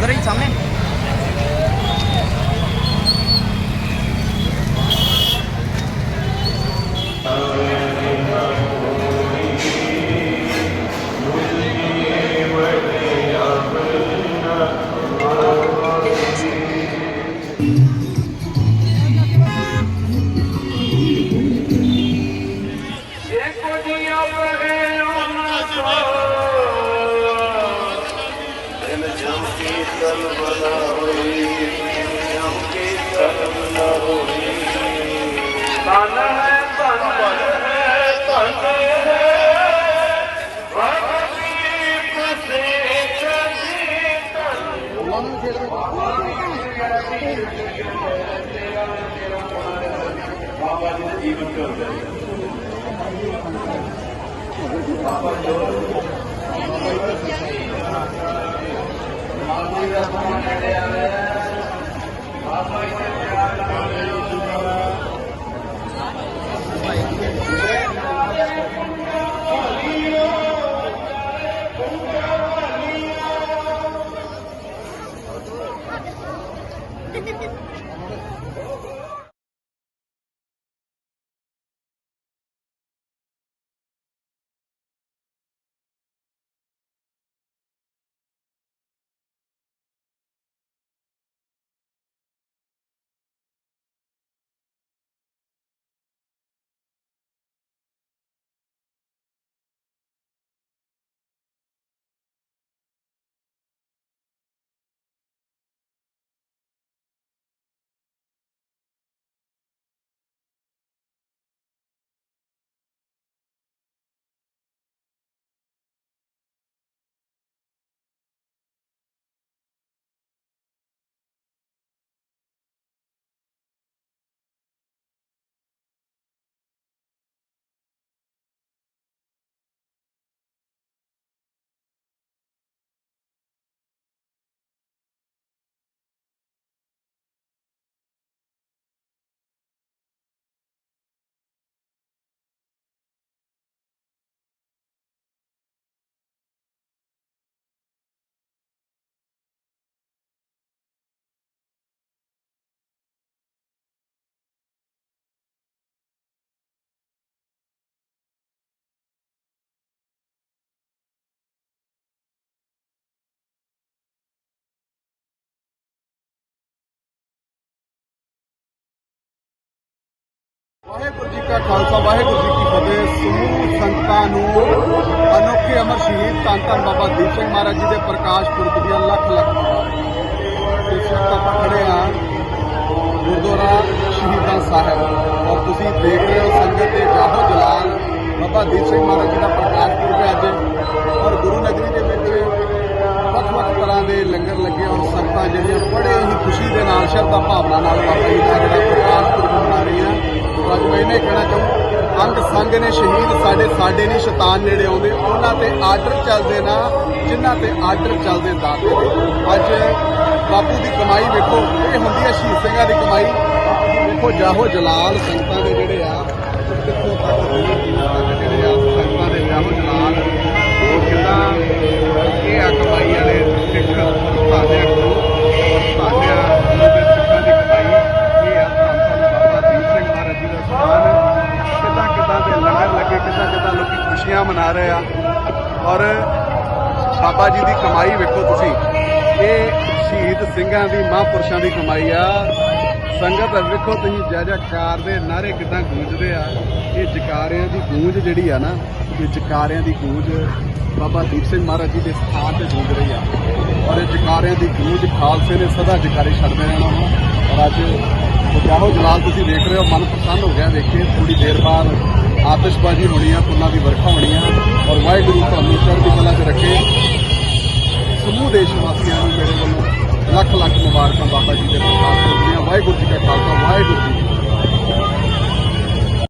ਉਧਰ ਹੀ ਸਾਹਮਣੇ ਦੇਖੋ ਜੀ ਬਾਬਾ ਜੀ ਦਾ ਜੀਵਨ ਵਾਹਿਗੁਰੂ ਜੀ ਕਾ ਖਾਲਸਾ, ਵਾਹਿਗੁਰੂ ਜੀ ਕੀ ਫਤਿਹ। ਸਮੂਹ ਸੰਗਤਾਂ ਨੂੰ ਅਨੋਖੇ ਅਮਰ ਸ਼ਹੀਦ ਧੰਨ ਧੰਨ ਬਾਬਾ ਦੀਪ ਸਿੰਘ ਮਹਾਰਾਜ ਜੀ ਦੇ ਪ੍ਰਕਾਸ਼ ਪੁਰਬ ਦੀਆਂ ਲੱਖ ਲੱਖ ਮੁਬਾਰਕਾਂ। ਇਸ ਵਕਤ ਆਪਾਂ ਖੜੇ ਹਾਂ ਗੁਰਦੁਆਰਾ ਸ਼ਹੀਦਾਂ ਸਾਹਿਬ। ਔਰ ਤੁਸੀਂ ਦੇਖ ਰਹੇ ਹੋ ਸੰਗਤ ਦੇ ਜਾਹੋ ਜਲਾਲ, ਬਾਬਾ ਦੀਪ ਸਿੰਘ ਮਹਾਰਾਜ ਜੀ ਦਾ ਪ੍ਰਕਾਸ਼ ਪੁਰਬ ਹੈ ਅੱਜ। ਔਰ ਗੁਰੂ ਨਗਰੀ ਦੇ ਵਿੱਚ ਵੱਖ-ਵੱਖ ਤਰ੍ਹਾਂ ਦੇ ਲੰਗਰ ਲੱਗੇ ਔਰ ਸੰਗਤਾਂ ਜਿਹੜੀਆਂ ਬੜੇ ਹੀ ਖੁਸ਼ੀ ਦੇ ਨਾਲ, ਸ਼ਰਧਾ ਭਾਵਨਾ ਨਾਲ ਬਾਬਾ ਜੀ ਔਰ ਇਹਨੇ ਕਹਿਣਾ ਚਾਹੂੰ ਅੰਗ ਸੰਗ ਨੇ, ਸ਼ਹੀਦ ਸਾਡੇ ਸਾਡੇ ਨਹੀਂ, ਸ਼ੈਤਾਨ ਨੇੜੇ ਆਉਂਦੇ। ਉਹਨਾਂ ਤੇ ਆਰਡਰ ਚੱਲਦੇ ਨਾ, ਜਿਨ੍ਹਾਂ ਤੇ ਆਰਡਰ ਚੱਲਦੇ ਦਾਤੇ ਅੱਜ ਬਾਪੂ ਦੀ ਕਮਾਈ ਵੇਖੋ, ਇਹ ਹੁੰਦੀ ਹੈ ਸ਼ਹੀਦ ਸਿੰਘਾਂ ਦੀ ਕਮਾਈ। ਵੇਖੋ ਜਾਹੋ ਜਲਾਲ ਸੰਗਤਾਂ ਦੇ ਜਿਹੜੇ ਖੁਸ਼ੀਆਂ ਮਨਾ ਰਹੇ ਆ। ਔਰ ਬਾਬਾ ਜੀ ਦੀ ਕਮਾਈ ਵੇਖੋ ਤੁਸੀਂ। ਇਹ ਸ਼ਹੀਦ ਸਿੰਘਾਂ ਦੀ, ਮਹਾਂਪੁਰਸ਼ਾਂ ਦੀ ਕਮਾਈ ਆ। ਸੰਗਤ ਵੇਖੋ ਤੁਸੀਂ, ਜੈ ਜੈਕਾਰ ਦੇ ਨਾਰੇ ਕਿਦਾਂ ਗੂੰਜਦੇ ਆ। ਇਹ ਜਕਾਰਿਆਂ ਦੀ ਗੂੰਜ ਜਿਹੜੀ ਆ ਨਾ, ਇਹ ਜਕਾਰਿਆਂ ਦੀ ਗੂੰਜ ਬਾਬਾ ਦੀਪ ਸਿੰਘ ਮਹਾਰਾਜ ਜੀ ਦੇ ਸਥਾਨ ਤੇ ਗੂੰਜ ਰਹੀ ਆ। ਔਰ ਇਹ ਜਕਾਰਿਆਂ ਦੀ ਗੂੰਜ ਖਾਲਸੇ ਨੇ ਸਦਾ ਜਕਾਰੇ ਛੱਡਦੇ ਰਹਿਣਾ ਵਾ। ਔਰ ਅੱਜ ਜਾਹੋ ਜਲਾਲ ਤੁਸੀਂ ਦੇਖ ਰਹੇ ਹੋ, ਮਨ ਪ੍ਰਸੰਨ ਹੋ ਗਿਆ ਦੇਖ ਕੇ ਥੋੜੀ ਦੇਰ ਬਾਅਦ ਆਤਿਸ਼ਬਾਜ਼ੀ ਹੋਣੀ ਆ, ਫੁੱਲਾਂ ਦੀ ਵਰਖਾ ਹੋਣੀ ਆ ਔਰ ਵਾਹਿਗੁਰੂ ਤੁਹਾਨੂੰ ਚੜ੍ਹਦੀ ਕਲਾ 'ਚ ਰੱਖੇ। ਸਮੂਹ ਦੇਸ਼ ਵਾਸੀਆਂ ਨੂੰ ਮੇਰੇ ਵੱਲੋਂ ਲੱਖ ਲੱਖ ਮੁਬਾਰਕਾਂ ਬਾਬਾ ਜੀ ਦੇ ਪ੍ਰਕਾਸ਼ ਪੁਰਬ ਦੀਆਂ ਵਾਹਿਗੁਰੂ ਜੀ ਕਾ ਖਾਲਸਾ, ਵਾਹਿਗੁਰੂ ਜੀ